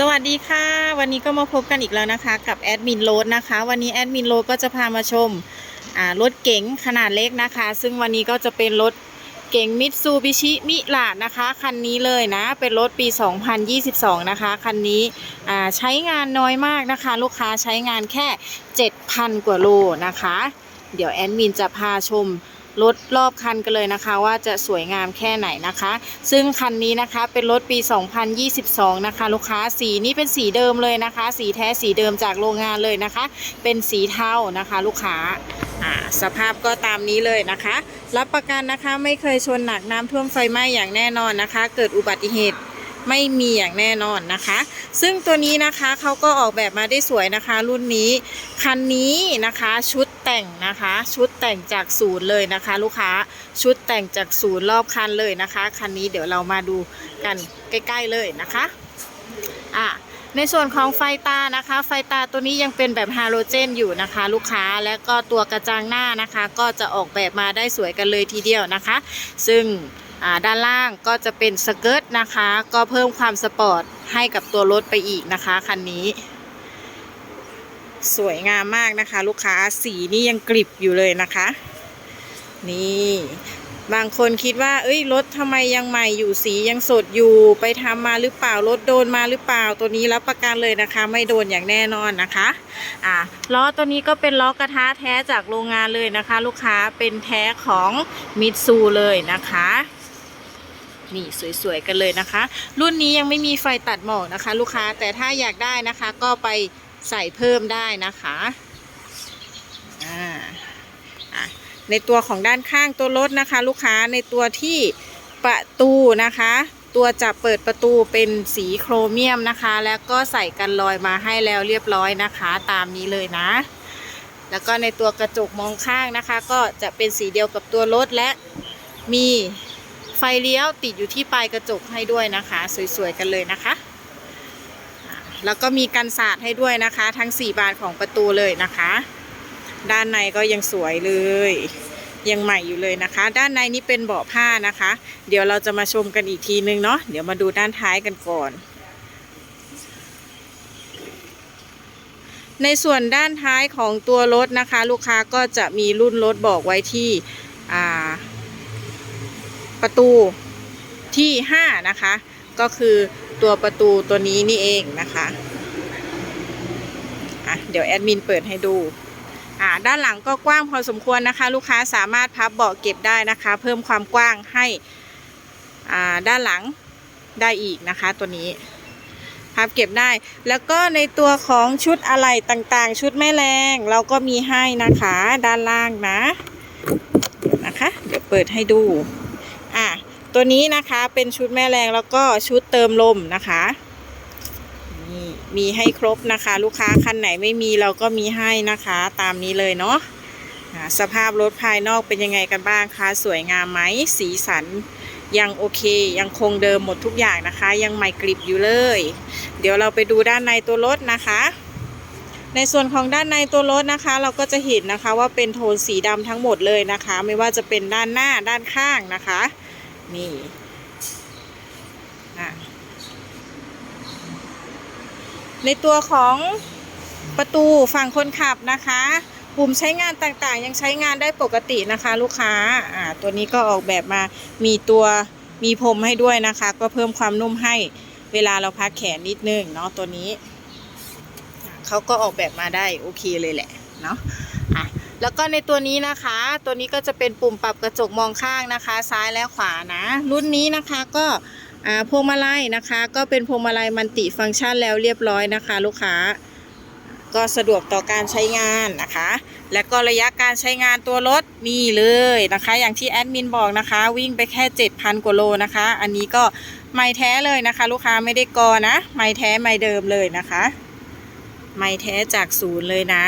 สวัสดีค่ะ วันนี้ก็มาพบกันอีกแล้วนะคะ กับแอดมินโรดนะคะ วันนี้แอดมินโรดก็จะพามาชมรถเก๋งขนาดเล็กนะคะ ซึ่งวันนี้ก็จะเป็นรถเก๋งมิตซูบิชิมิลาดนะคะคันนี้เลยนะ เป็นรถปี 2022 นะคะ คันนี้ใช้งานน้อยมากนะคะ ลูกค้าใช้งานแค่ 7,000 กว่าโลนะคะ เดี๋ยวแอดมินจะพาชม รถรอบคันกันเลยนะคะ ว่าจะสวยงามแค่ไหนนะคะ ซึ่งคันนี้นะคะเป็นรถปี 2022 นะคะ ลูกค้าสีนี้เป็นสีเดิมเลยนะคะ สีแท้สีเดิมจากโรงงานเลยนะคะ เป็นสีเทานะคะ ลูกค้าสภาพก็ตามนี้เลยนะคะ รับประกันนะคะไม่เคยชนหนักน้ำท่วมไฟไหม้อย่างแน่นอนนะคะ เกิดอุบัติเหตุ ไม่มีอย่างแน่นอนนะคะ ซึ่งตัวนี้นะคะเขาก็ออกแบบมาได้สวยนะคะ รุ่นนี้คันนี้นะคะชุดแต่งนะคะ ชุดแต่งจากศูนย์เลยนะคะ ลูกค้าชุดแต่งจากศูนย์รอบคันเลยนะคะคันนี้เดี๋ยวเรามาดูกันใกล้ ๆเลยนะคะอะในส่วนของไฟตานะคะ ไฟตาตัวนี้ยังเป็นแบบฮาโลเจนอยู่นะคะ ลูกค้าและก็ตัวกระจังหน้านะคะ ก็จะออกแบบมาได้สวยกันเลยทีเดียวนะคะ ซึ่ง ด้านล่างก็จะเป็นสเกิร์ตนะคะ ก็เพิ่มความสปอร์ตให้กับตัวรถไปอีกนะคะคันนี้ สวยงามมากนะคะ ลูกค้าสีนี่ยังกริบอยู่เลยนะคะ นี่บางคนคิดว่า เอ้ยรถทำไมยังใหม่อยู่สียังสดอยู่ไปทำมาหรือเปล่ารถโดนมาหรือเปล่าตัวนี้รับประกันเลยนะคะ ไม่โดนอย่างแน่นอนนะคะอ่าล้อตัวนี้ก็เป็นล้อกระทะแท้จากโรงงานเลยนะคะ ลูกค้าเป็นแท้ของมิตซูเลยนะคะ นี่สวยๆกันเลยนะคะ รุ่นนี้ยังไม่มีไฟตัดหมอกนะคะ ลูกค้าแต่ถ้าอยากได้นะคะก็ไปใส่เพิ่มได้นะคะอ่าอะในตัวของด้านข้างตัวรถนะคะ ลูกค้าในตัวที่ประตูนะคะ ตัวจับเปิดประตูเป็นสีโครเมียมนะคะ แล้วก็ใส่กันรอยมาให้แล้วเรียบร้อยนะคะ ตามนี้เลยนะ แล้วก็ในตัวกระจกมองข้างนะคะ ก็จะเป็นสีเดียวกับตัวรถและมี ไฟเลี้ยวติดอยู่ที่ปลายกระจกให้ด้วยนะคะ สวยๆกันเลยนะคะ แล้วก็มีกันสาดให้ด้วยนะคะ ทั้ง 4 บานของประตูเลยนะคะ ด้านในก็ยังสวยเลยยังใหม่อยู่เลยนะคะ ด้านในนี้เป็นเบาะผ้านะคะ เดี๋ยวเราจะมาชมกันอีกทีนึงเนาะเดี๋ยวมาดูด้านท้ายกันก่อน ในส่วนด้านท้ายของตัวรถนะคะ ลูกค้าก็จะมีรุ่นรถบอกไว้ที่ ประตูที่ 5 นะคะ ก็คือตัวประตูตัวนี้นี่เองนะคะอะเดี๋ยวแอดมินเปิดให้ดูอ่าด้านหลังก็กว้างพอสมควรนะคะ ลูกค้าสามารถพับเบาะเก็บได้นะคะ เพิ่มความกว้างให้อ่าด้านหลังได้อีกนะคะ ตัวนี้พับเก็บได้ แล้วก็ในตัวของชุดอะไหล่ต่างๆ ชุดแม่แรง เราก็มีให้นะคะด้านล่างนะนะคะ เดี๋ยวเปิดให้ดู ตัวนี้นะคะเป็นชุดแม่แรงแล้วก็ชุดเติมลมนะคะนี่มีให้ครบนะคะ ลูกค้าคันไหนไม่มีเราก็มีให้นะคะ ตามนี้เลยเนาะอะสภาพรถภายนอกเป็นยังไงกันบ้างคะสวยงามไหมสีสันยังโอเค ยังคงเดิมหมดทุกอย่างนะคะ ยังใหม่กริบอยู่เลย เดี๋ยวเราไปดูด้านในตัวรถนะคะ ในส่วนของด้านในตัวรถนะคะ เราก็จะเห็นนะคะว่าเป็นโทนสีดำทั้งหมดเลยนะคะ ไม่ว่าจะเป็นด้านหน้าด้านข้างนะคะ นี่อะในตัวของประตูฝั่งคนขับนะคะปุ่มใช้งานต่างๆ ยังใช้งานได้ปกตินะคะ ลูกค้าอ่าตัวนี้ก็ออกแบบมามีตัวมีพรมให้ด้วยนะคะ ก็เพิ่มความนุ่มให้เวลาเราพักแขนนิดนึงเนาะตัวนี้เขาก็ออกแบบมาได้โอเคเลยแหละเนาะอะ แล้วก็ในตัวนี้นะคะ ตัวนี้ก็จะเป็นปุ่มปรับกระจกมองข้างนะคะ ซ้ายและขวานะ รุ่นนี้นะคะก็พวงมาลัยนะคะ ก็เป็นพวงมาลัยมันติฟังก์ชันแล้วเรียบร้อยนะคะ ลูกค้า ก็สะดวกต่อการใช้งานนะคะ และก็ระยะการใช้งานตัวรถนี่เลยนะคะ อย่างที่แอดมินบอกนะคะ วิ่งไปแค่ 7,000 กว่าโลนะคะ อันนี้ก็ไม่แท้เลยนะคะ ลูกค้าไม่ได้กอนะ ไม่แท้ไม่เดิมเลยนะคะ ไม่แท้จากศูนย์เลยนะ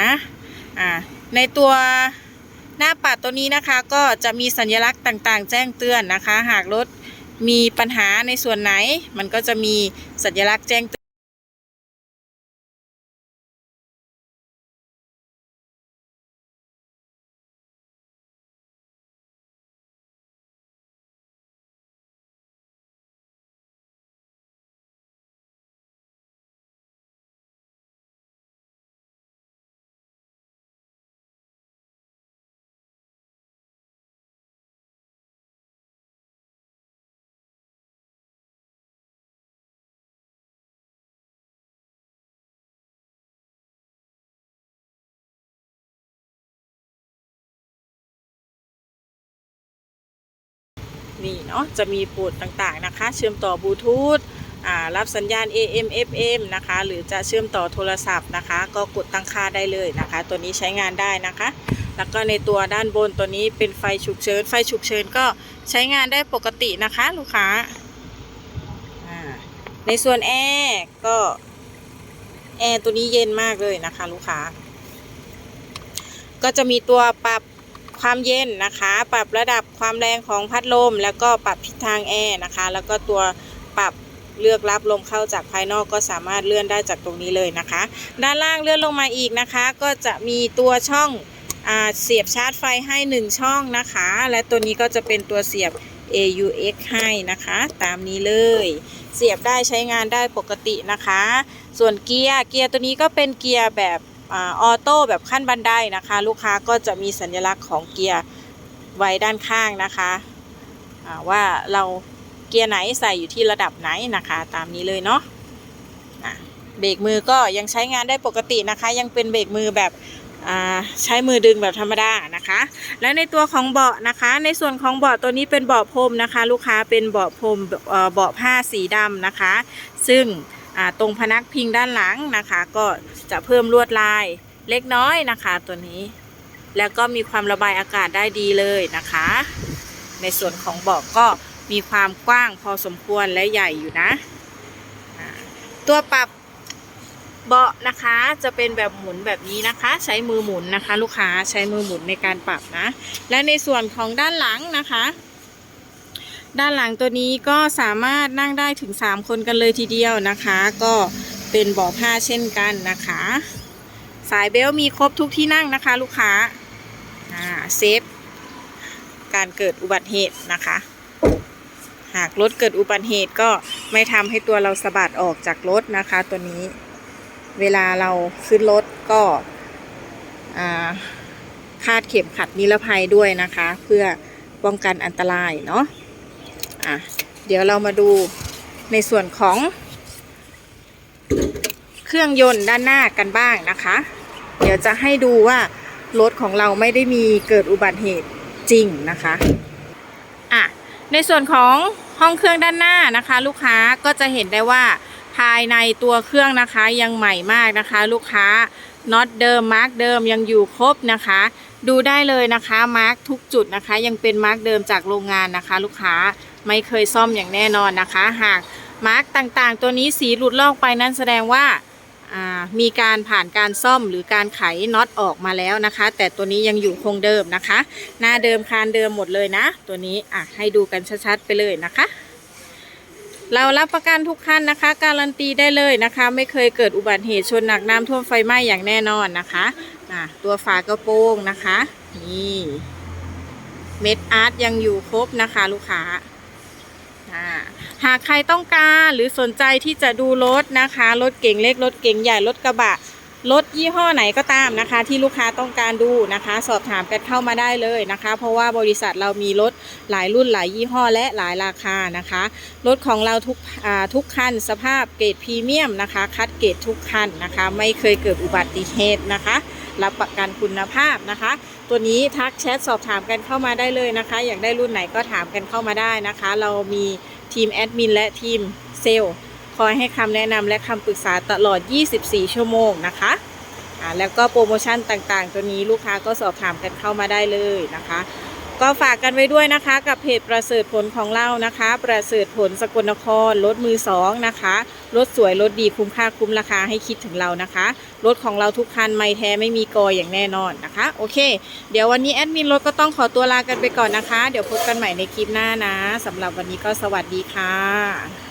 อ่า ในตัวหน้าปัดตัวนี้นะคะ ก็จะมีสัญลักษณ์ต่างๆ แจ้งเตือนนะคะ หากรถมีปัญหาในส่วนไหน มันก็จะมีสัญลักษณ์แจ้งเตือน นี่เนาะจะมีปูดต่างๆนะคะ เชื่อมต่อบลูทูธรับสัญญาณ AM FM นะคะ หรือจะเชื่อมต่อโทรศัพท์นะคะ ก็กดตั้งค่าได้เลยนะคะ ตัวนี้ใช้งานได้นะคะ แล้วก็ในตัวด้านบนตัวนี้เป็นไฟฉุกเฉิน ไฟฉุกเฉินก็ใช้งานได้ปกตินะคะ ลูกค้า ในส่วนแอร์ก็แอร์ตัวนี้เย็นมากเลยนะคะ ลูกค้า ก็จะมีตัวปรับ ความเย็นนะคะ ปรับระดับความแรงของพัดลม แล้วก็ปรับทิศทางแอร์นะคะ แล้วก็ตัวปรับเลือกรับลมเข้าจากภายนอกก็สามารถเลื่อนได้จากตรงนี้เลยนะคะ ด้านล่างเลื่อนลงมาอีกนะคะ ก็จะมีตัวช่องอเสียบชาร์จไฟให้ 1 ช่องนะคะ และตัวนี้ก็จะเป็นตัวเสียบ AUX ให้นะคะ ตามนี้เลย เสียบได้ใช้งานได้ปกตินะคะ ส่วนเกียร์เกียร์ตัวนี้ก็เป็นเกียร์แบบ ออโต้แบบขั้นบันไดนะคะ ลูกค้าก็จะมีสัญลักษณ์ของเกียร์ไว้ด้านข้างนะคะว่าเราเกียร์ไหนใส่อยู่ที่ระดับไหนนะคะ ตามนี้เลยเนาะเบรกมือก็ยังใช้งานได้ปกตินะคะ ยังเป็นเบรกมือแบบใช้มือดึงแบบธรรมดานะคะ และในตัวของเบาะนะคะ ในส่วนของเบาะตัวนี้เป็นเบาะพรมนะคะ ลูกค้าเป็นเบาะพรมเบาะผ้าสีดำนะคะ ซึ่ง ตรงพนักพิงด้านหลังนะคะ ก็จะเพิ่มลวดลายเล็กน้อยนะคะตัวนี้ แล้วก็มีความระบายอากาศได้ดีเลยนะคะ ในส่วนของเบาะก็มีความกว้างพอสมควรและใหญ่อยู่นะ ตัวปรับเบาะนะคะจะเป็นแบบหมุนแบบนี้นะคะ ใช้มือหมุนนะคะ ลูกค้าใช้มือหมุนในการปรับนะ และในส่วนของด้านหลังนะคะ ด้านหลังตัวนี้ก็สามารถนั่งได้ถึง 3 คนกันเลยทีเดียวนะคะ ก็เป็นเบาะผ้าเช่นกันนะคะ สายเบลต์มีครบทุกที่นั่งนะคะ ลูกค้าเซฟการเกิดอุบัติเหตุนะคะ หากรถเกิดอุบัติเหตุก็ไม่ทำให้ตัวเราสะบัดออกจากรถนะคะ ตัวนี้เวลาเราขึ้นรถก็คาดเข็มขัดนิรภัยด้วยนะคะ เพื่อป้องกันอันตรายเนาะ อะเดี๋ยวเรามาดูในส่วนของ เครื่องยนต์ด้านหน้ากันบ้างนะคะ เดี๋ยวจะให้ดูว่ารถของเราไม่ได้มีเกิดอุบัติเหตุจริงนะคะอะในส่วนของห้องเครื่องด้านหน้านะคะ ลูกค้าก็จะเห็นได้ว่าภายในตัวเครื่องนะคะยังใหม่มากนะคะ ลูกค้าน็อตเดิมมาร์กเดิมยังอยู่ครบนะคะ ดูได้เลยนะคะมาร์กทุกจุดนะคะ ยังเป็นมาร์กเดิมจากโรงงานนะคะ ลูกค้า ไม่เคยซ่อมอย่างแน่นอนนะคะ หากมาร์กต่างๆ ตัวนี้สีหลุดลอกไปนั้นแสดงว่ามีการผ่านการซ่อมหรือการไขน็อตออกมาแล้วนะคะ แต่ตัวนี้ยังอยู่คงเดิมนะคะ หน้าเดิมคานเดิมหมดเลยนะ ตัวนี้อะให้ดูกันชัดๆไปเลยนะคะ เรารับประกันทุกคันนะคะ การันตีได้เลยนะคะ ไม่เคยเกิดอุบัติเหตุชนหนักน้ำท่วมไฟไหม้อย่างแน่นอนนะคะะตัวฝากระโปรงนะคะ นี่เม็ดอาร์ตยังอยู่ครบนะคะ ลูกค้า หากใครต้องการหรือสนใจที่จะดูรถนะคะ รถเก๋งเล็ก รถเก๋งใหญ่ รถกระบะ รถยี่ห้อไหนก็ตามนะคะ ที่ลูกค้าต้องการดูนะคะ สอบถามกันเข้ามาได้เลยนะคะ เพราะว่าบริษัทเรามีรถหลายรุ่นหลายยี่ห้อและหลายราคานะคะ รถของเราทุกอ่าทุกคันสภาพเกรดพรีเมียมนะคะ คัดเกรดทุกคันนะคะ ไม่เคยเกิดอุบัติเหตุนะคะ รับประกันคุณภาพนะคะ ตัวนี้ทักแชทสอบถามกันเข้ามาได้เลยนะคะ อยากได้รุ่นไหนก็ถามกันเข้ามาได้นะคะ เรามีทีมแอดมินและทีมเซลล์คอยให้คำแนะนำและคำปรึกษาตลอด 24 ชั่วโมงนะคะแล้วก็โปรโมชั่นต่างๆ ตัวนี้ลูกค้าก็สอบถามกันเข้ามาได้เลยนะคะ ก็ฝากกันไว้ด้วยนะคะ กับเพจประเสริฐผลของเรานะคะ ประเสริฐผลสกลนครรถมือสองนะคะรถสวยรถดีคุ้มค่าคุ้มราคาให้คิดถึงเรานะคะรถของเราทุกคันไม่แท้ไม่มีกออย่างแน่นอนนะคะ โอเค เดี๋ยววันนี้แอดมินรถก็ต้องขอตัวลากันไปก่อนนะคะ เดี๋ยวพบกันใหม่ในคลิปหน้านะสำหรับวันนี้ก็สวัสดีค่ะ